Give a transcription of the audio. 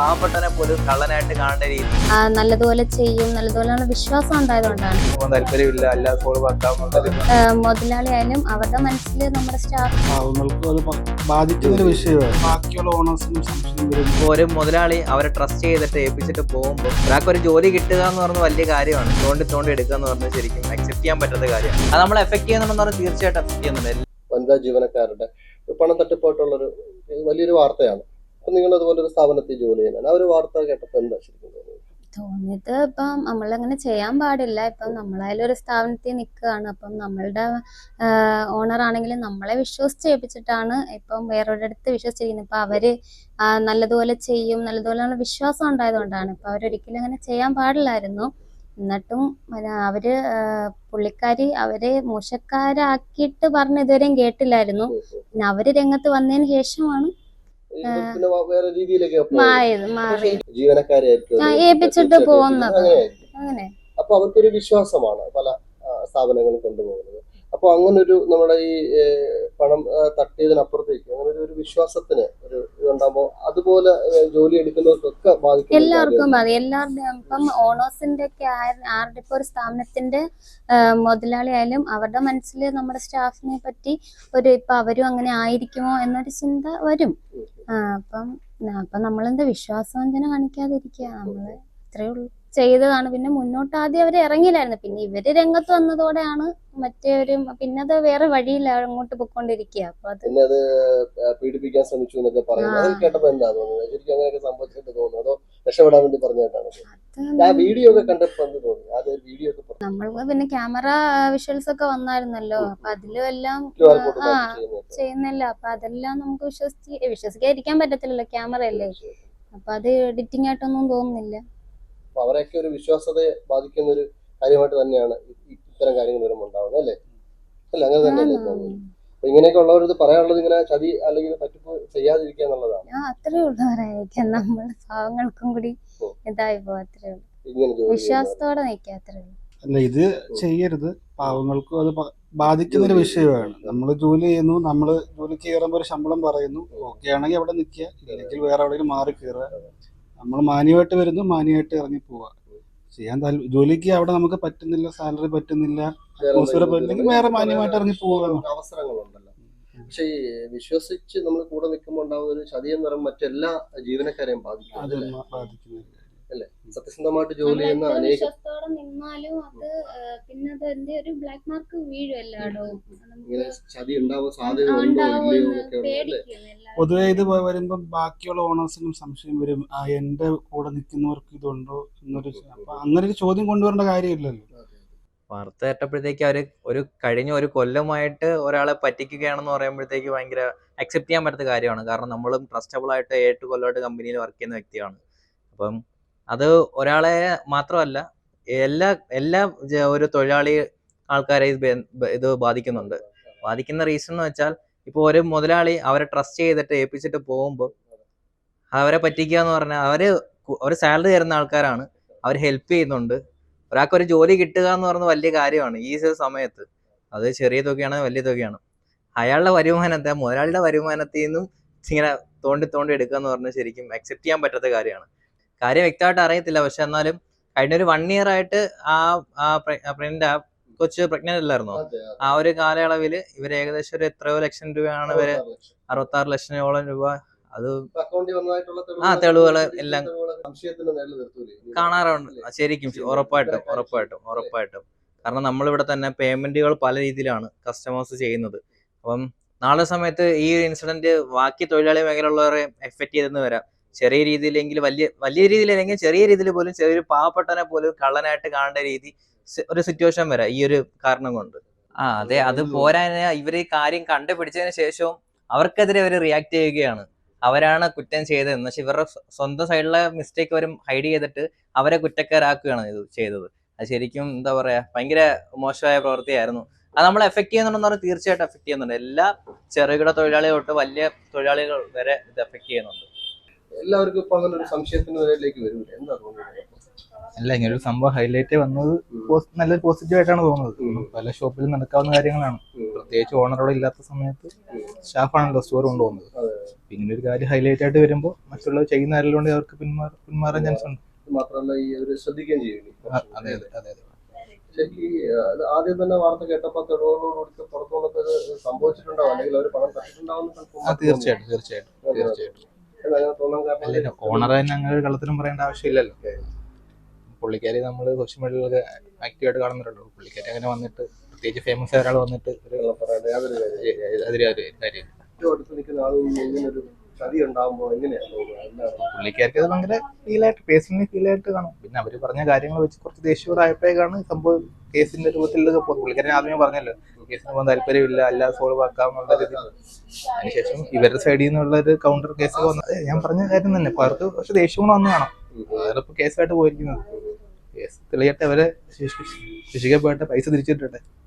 പാവപ്പെട്ടവനെ പോലും കള്ളനായിട്ട് കാണേണ്ട രീതി. നല്ലതുപോലെ ചെയ്യും. നല്ലതുപോലെയുള്ള വിശ്വാസം ഉണ്ടായതുകൊണ്ടാണ്. താല്പര്യമില്ല അല്ലാതെ സോൾവ് ആക്കാവുന്നത് ആ, മുതലാളിയായാലും അവരുടെ മനസ്സിൽ നമ്മുടെ സ്റ്റാഫ് ബാധിക്കുന്ന ഒരു വിഷയമാണ്. ബാക്കിയുള്ള ഓണേഴ്സിനും സംശയം വരും. ഒരു മുതലാളി അവരെ ട്രസ്റ്റ് ചെയ്തിട്ട് ഏൽപ്പിച്ചിട്ട് പോകുമ്പോൾ ഒരാൾക്ക് ഒരു ജോലി കിട്ടുക എന്ന് പറഞ്ഞ വലിയ കാര്യമാണ്. തോണ്ടി തോണ്ടി എടുക്കുക എന്ന് പറഞ്ഞാൽ ശരിക്കും അക്സെപ്റ്റ് ചെയ്യാൻ പറ്റാത്ത കാര്യമാണ്. അത് നമ്മൾ എഫക്ട് ചെയ്യുന്നുണ്ടെന്ന് പറഞ്ഞാൽ തീർച്ചയായിട്ടും എഫക്ട് ചെയ്യുന്നുണ്ട്. വനിതാ ജീവനക്കാരുടെ പണം തട്ടിപ്പോയിട്ടുള്ളൊരു വലിയൊരു വാർത്തയാണ്. അപ്പൊ നിങ്ങൾ അതുപോലെ ഒരു സ്ഥാപനത്തിൽ ജോലി ചെയ്യാൻ ആ ഒരു വാർത്ത കേട്ടപ്പോൾ എന്താ ശരിക്കും തോന്നിയത്? തോന്നിയത് ഇപ്പം നമ്മളങ്ങനെ ചെയ്യാൻ പാടില്ല. ഇപ്പം നമ്മളായാലും ഒരു സ്ഥാപനത്തിൽ നിൽക്കുകയാണ്. അപ്പം നമ്മളുടെ ഓണർ ആണെങ്കിലും നമ്മളെ വിശ്വസിച്ച് ഏൽപ്പിച്ചിട്ടാണ് ഇപ്പം വേറൊരിടത്ത് വിശ്വസിച്ചിരിക്കുന്നത്. ഇപ്പം അവർ നല്ലതുപോലെ ചെയ്യും നല്ലതുപോലെയുള്ള വിശ്വാസം ഉണ്ടായതുകൊണ്ടാണ്. ഇപ്പം അവരൊരിക്കലും അങ്ങനെ ചെയ്യാൻ പാടില്ലായിരുന്നു. എന്നിട്ടും അവർ പുള്ളിക്കാരി അവരെ മോശക്കാരാക്കിയിട്ട് പറഞ്ഞ് ഇതുവരെയും കേട്ടില്ലായിരുന്നു. പിന്നെ അവർ രംഗത്ത് വന്നതിന് ശേഷമാണ് വേറെ രീതിയിലേക്ക് ജീവനക്കാരെ ഏൽപ്പിച്ചിട്ട് പോകുന്നത്. അങ്ങനെ. അപ്പൊ അവർക്കൊരു വിശ്വാസമാണ് പല സ്ഥാപനങ്ങളും കൊണ്ടുപോകുന്നത്. അപ്പൊ അങ്ങനൊരു നമ്മുടെ ഈ പണം തട്ടിയതിനപ്പുറത്തേക്ക് അങ്ങനെ ഒരു- വിശ്വാസത്തിന് ഒരു ഇതുണ്ടാകുമ്പോൾ അതുപോലെ ജോലി എടുക്കുന്നവർക്കൊക്കെ ബാധിക്കും എല്ലാവർക്കും ബാധിക്കും എല്ലാവരുടെയും ഇപ്പം ഓണേഴ്സിന്റെ ഒക്കെ ആരുടെ ഇപ്പൊ ഒരു സ്ഥാപനത്തിന്റെ മുതലാളി മുതലാളിയായാലും അവരുടെ മനസ്സിൽ നമ്മുടെ സ്റ്റാഫിനെ പറ്റി ഒരു ഇപ്പൊ അവരും അങ്ങനെ ആയിരിക്കുമോ എന്നൊരു ചിന്ത വരും. അപ്പം അപ്പൊ നമ്മളെന്താ വിശ്വാസവഞ്ചന കാണിക്കാതിരിക്കുക നമ്മൾ അത്രേ ഉള്ളൂ. ചെയ്തതാണ്. പിന്നെ മുന്നോട്ട് ആദ്യം അവർ ഇറങ്ങിയില്ലായിരുന്നു പിന്നെ ഇവർ രംഗത്ത് വന്നതോടെയാണ് മറ്റേവരും പിന്നെ അത് വേറെ വഴിയില്ല അങ്ങോട്ട് പോയിക്കൊണ്ടിരിക്കുക. അപ്പൊ അത് പിന്നെ അത് പീഡിപ്പിക്കാൻ ശ്രമിച്ചു എന്നൊക്കെ പറയുന്നത്. അത് കേട്ടപ്പോ എന്താ തോന്നുന്നത്? ശരിക്കും അങ്ങനെയൊക്കെ സംഭവിച്ചിട്ട് തോന്നുന്നു? അതോ രക്ഷപ്പെടാൻ വേണ്ടി പറഞ്ഞിട്ടാണ് വീഡിയോ ഒക്കെ കണ്ടപ്പോ എന്ത് തോന്നി? അത് വീഡിയോ ഒക്കെ നമ്മൾ നമ്മൾക്ക് പിന്നെ ക്യാമറ വിഷ്വൽസ് ഒക്കെ വന്നായിരുന്നല്ലോ. അപ്പൊ അതിലും എല്ലാം ആ ചെയ്യുന്നല്ലോ അപ്പൊ അതെല്ലാം നമുക്ക് വിശ്വസിച്ച് വിശ്വസിക്കാതിരിക്കാൻ പറ്റത്തില്ലല്ലോ ക്യാമറ അല്ലേ അപ്പൊ അത് എഡിറ്റിംഗ് ആയിട്ടൊന്നും തോന്നുന്നില്ല. അപ്പൊ അവരെയൊക്കെ ഒരു വിശ്വാസതയെ ബാധിക്കുന്ന ഒരു കാര്യമായിട്ട് തന്നെയാണ് ഇത്തരം കാര്യങ്ങൾ വരുമ്പോൾ ഉണ്ടാവുന്നത് അല്ലേ? അല്ല അങ്ങനെ തന്നെയല്ലേ തോന്നുന്നത്? അപ്പൊ ഇങ്ങനെയൊക്കെ ഉള്ളവരത് പറയാനുള്ളത് ഇങ്ങനെ ചതി അല്ലെങ്കിൽ പറ്റിപ്പോ ചെയ്യാതിരിക്കുക എന്നുള്ളതാണ്. അത്രേ ഉള്ളൂ നമ്മൾ ഭാവങ്ങൾക്കും കൂടി. ഇതായി ഉള്ളൂ. വിശ്വാസത്തോടെ നിൽക്കുക അത്രേ ഉള്ളൂ. അല്ല ഇത് ചെയ്യരുത്. പാവങ്ങൾക്കും അത് ബാധിക്കുന്ന ഒരു വിഷയമാണ്. നമ്മൾ ജോലി ചെയ്യുന്നു നമ്മൾ ജോലിക്ക് കയറുമ്പോൾ ഒരു ശമ്പളം പറയുന്നു ഓക്കെ ആണെങ്കിൽ അവിടെ നിൽക്കുക. ഇല്ലെങ്കിൽ വേറെ എവിടെയെങ്കിലും മാറി കയറുക. നമ്മൾ മാന്യമായിട്ട് വരുന്നു മാന്യമായിട്ട് ഇറങ്ങി പോവുക ചെയ്യാൻ താല്പര്യം ജോലിക്ക് അവിടെ നമുക്ക് പറ്റുന്നില്ല സാലറി പറ്റുന്നില്ല പറ്റില്ലെങ്കിൽ വേറെ മാന്യമായിട്ട് ഇറങ്ങി പോവുക അവസരങ്ങളുണ്ടല്ലോ. പക്ഷെ ഈ വിശ്വസിച്ച് നമ്മൾ കൂടെ നിൽക്കുമ്പോൾ ഉണ്ടാവുന്ന ഒരു ചതി എന്ന് പറയുമ്പോൾ മറ്റെല്ലാ ജീവനക്കാരെയും ബാധിക്കും അല്ലേ? സത്യസന്ധമായിട്ട് ജോലി ചെയ്യുന്ന അനേകം നിന്നാലും അത് പിന്നെ അതിന്റെ ഒരു ബ്ലാക്ക് മാർക്ക് വീഴും എല്ലായിടവും. ഇങ്ങനെ ചതി ഉണ്ടാവാൻ സാധ്യത ഉണ്ടോ ഇല്ലയോ എന്നൊക്കെ. പൊതുവെ ഇത് വരുമ്പോ ബാക്കിയുള്ള ഓണേഴ്സിനും സംശയം വരും ആ എന്റെ കൂടെ നിൽക്കുന്നവർക്ക് ഇതുണ്ടോ എന്നൊരു അപ്പൊ അങ്ങനെ ഒരു ചോദ്യം കൊണ്ടുവരേണ്ട കാര്യമില്ലല്ലോ. വാർത്ത കേട്ടപ്പോഴത്തേക്ക് അവർ ഒരു കഴിഞ്ഞ ഒരു കൊല്ലമായിട്ട് ഒരാളെ പറ്റിക്കുകയാണെന്ന് പറയുമ്പോഴത്തേക്ക് ഭയങ്കര അക്സെപ്റ്റ് ചെയ്യാൻ പറ്റാത്ത കാര്യമാണ്. കാരണം നമ്മളും ട്രസ്റ്റബിൾ ആയിട്ട് ഏട്ട് കൊല്ലമായിട്ട് കമ്പനിയിൽ വർക്ക് ചെയ്യുന്ന വ്യക്തിയാണ്. അപ്പം അത് ഒരാളെ മാത്രമല്ല എല്ലാ എല്ലാ ഒരു തൊഴിലാളി ആൾക്കാരെ ഇത് ഇത് ബാധിക്കുന്നുണ്ട്. ബാധിക്കുന്ന റീസൺ എന്ന് വെച്ചാൽ ഇപ്പോൾ ഒരു മുതലാളി അവരെ ട്രസ്റ്റ് ചെയ്തിട്ട് ഏൽപ്പിച്ചിട്ട് പോകുമ്പോൾ അവരെ പറ്റിക്കുക എന്ന് പറഞ്ഞാൽ അവർ അവർ സാലറി തരുന്ന ആൾക്കാരാണ്. അവർ ഹെൽപ്പ് ചെയ്യുന്നുണ്ട്. ഒരാൾക്ക് ഒരു ജോലി കിട്ടുക എന്ന് പറയുന്നത് വലിയ കാര്യമാണ് ഈ സമയത്ത്. അത് ചെറിയ തുകയാണ് വലിയ തുകയാണ്. അയാളുടെ വരുമാനത്തെ മുതലാളിയുടെ വരുമാനത്തിൽ നിന്നും ഇങ്ങനെ തോണ്ടി തോണ്ടി എടുക്കുക എന്ന് പറഞ്ഞാൽ ശരിക്കും അക്സെപ്റ്റ് ചെയ്യാൻ പറ്റാത്ത കാര്യമാണ്. കാര്യം വ്യക്തമായിട്ട് അറിയത്തില്ല. പക്ഷെ എന്നാലും കഴിഞ്ഞ ഒരു വൺ ഇയർ ആയിട്ട് ആ ആ പ്രഗ്നന്റ് ആ കൊച്ച് പ്രഗ്നന്റ് അല്ലായിരുന്നോ. ആ ഒരു കാലയളവിൽ ഇവർ ഏകദേശം ഒരു എത്രയോ ലക്ഷം രൂപയാണ് ഇവർ. അറുപത്തി ആറ് ലക്ഷത്തോളം രൂപ അത് ആ, തെളിവുകൾ എല്ലാം കാണാറുണ്ട്. ശരിക്കും ഉറപ്പായിട്ടും ഉറപ്പായിട്ടും ഉറപ്പായിട്ടും. കാരണം നമ്മളിവിടെ തന്നെ പേയ്മെന്റുകൾ പല രീതിയിലാണ് കസ്റ്റമേഴ്സ് ചെയ്യുന്നത്. അപ്പം നാളെ സമയത്ത് ഈ ഒരു ഇൻസിഡന്റ് ബാക്കി തൊഴിലാളി മേഖലയുള്ളവരെ എഫക്ട് ചെയ്തെന്ന് വരാം. ചെറിയ രീതിയിലെങ്കിലും വലിയ വലിയ രീതിയിലല്ലെങ്കിൽ ചെറിയ രീതിയിൽ പോലും ചെറിയൊരു പാവപ്പെട്ടനെ പോലും കള്ളനായിട്ട് കാണേണ്ട രീതി ഒരു സിറ്റുവേഷൻ വരാം ഈ ഒരു കാരണം കൊണ്ട്. ആ അതെ. അത് പോരാ ഇവർ ഈ കാര്യം കണ്ടുപിടിച്ചതിന് ശേഷവും അവർക്കെതിരെ അവർ റിയാക്ട് ചെയ്യുകയാണ്. അവരാണ് കുറ്റം ചെയ്തത് പക്ഷെ ഇവരുടെ സ്വന്തം സൈഡിലെ മിസ്റ്റേക്ക് അവരും ഹൈഡ് ചെയ്തിട്ട് അവരെ കുറ്റക്കാരാക്കുകയാണ് ഇത് ചെയ്തത്. അത് ശരിക്കും എന്താ പറയാ ഭയങ്കര മോശമായ പ്രവൃത്തിയായിരുന്നു. അത് നമ്മളെ എഫക്ട് ചെയ്യുന്നുണ്ടെന്ന് പറഞ്ഞാൽ തീർച്ചയായിട്ടും എഫക്ട് ചെയ്യുന്നുണ്ട്. എല്ലാ ചെറുകിട തൊഴിലാളികൾ തൊട്ട് വലിയ തൊഴിലാളികൾ വരെ ഇത് എഫക്ട് ചെയ്യുന്നുണ്ട്. എല്ലാവർക്കും ഇപ്പൊ അങ്ങനെ ഒരു സംശയത്തിന് വരയിലേക്ക് വരൂല. എന്താ തോന്നുന്നത്? അല്ല ഇങ്ങനെ ഒരു സംഭവം ഹൈലൈറ്റ് വന്നത് നല്ല നല്ലൊരു പോസിറ്റീവ് ആയിട്ടാണ് തോന്നുന്നത്. പല ഷോപ്പിലും നടക്കാവുന്ന കാര്യങ്ങളാണ്. പ്രത്യേകിച്ച് ഓണറോടെ ഇല്ലാത്ത സമയത്ത് സ്റ്റാഫാണല്ലോ സ്റ്റോർ കൊണ്ടുപോകുന്നത്. ഇങ്ങനെ ഒരു കാര്യം ഹൈലൈറ്റ് ആയിട്ട് വരുമ്പോൾ മറ്റുള്ളവർ ചെയ്യുന്ന ആരെല്ലാം അവർക്ക് പിന്മാറ പിന്മാറാൻ ചാൻസ് ഉണ്ട്. മാത്രമല്ല ഈ ഒരു ശ്രദ്ധിക്കുകയും ചെയ്യും അതെ അതെ അതെ അതെ. ഇത് ആദ്യം തന്നെ വാർത്ത കേട്ടപ്പോൾ തെളിവുകളോടുകൂടി പുറത്തു വന്നപ്പോൾ സംഭവിച്ചിട്ടുണ്ടാവും. അല്ലെങ്കിൽ അവർ പണം തട്ടിട്ടുണ്ടാവും തീർച്ചയായിട്ടും തീർച്ചയായിട്ടും തീർച്ചയായിട്ടും. ഓണർ തന്നെ അങ്ങനെ ഒരു കള്ളത്തിനും പറയേണ്ട ആവശ്യമില്ലല്ലോ. പുള്ളിക്കാരി നമ്മൾ സോഷ്യൽ മീഡിയയിലൊക്കെ ആക്റ്റീവായിട്ട് കാണുന്നുണ്ടല്ലോ. പുള്ളിക്കാരി അങ്ങനെ വന്നിട്ട് പ്രത്യേകിച്ച് ഫേമസ് ആയ ഒരാൾ വന്നിട്ട് അതിൽ പുള്ളിക്കാർക്ക് അത് ഭയങ്കര ഫീലായിട്ട് പേഴ്സണലി ഫീലായിട്ട് കാണും. പിന്നെ അവർ പറഞ്ഞ കാര്യങ്ങൾ വെച്ച് കുറച്ച് ദേഷ്യോടെ ആയപ്പോഴേക്കാണ് സംഭവം കേസിന്റെ രൂപത്തിലൊക്കെ പോകുന്നത്. പുള്ളിക്കാരൻ ആദ്യമേ പറഞ്ഞല്ലോ കേസിന് പോകാൻ താല്പര്യമില്ല അല്ല സോൾവ് ആക്കാമെന്നുള്ള രീതി അതിനുശേഷം ഇവരുടെ സൈഡിൽ നിന്നുള്ള ഒരു കൗണ്ടർ കേസ് വന്നത് ഞാൻ പറഞ്ഞ കാര്യം തന്നെ അപ്പൊ അവർക്ക് കുറച്ച് ദേഷ്യം കൂടെ വന്നു കാണാം അതിപ്പോ കേസായിട്ട് പോയിരിക്കുന്നത്. കേസ് തെളിയട്ടെ അവരെ ശിക്ഷിക്കപ്പെട്ട പൈസ തിരിച്ചിട്ടെ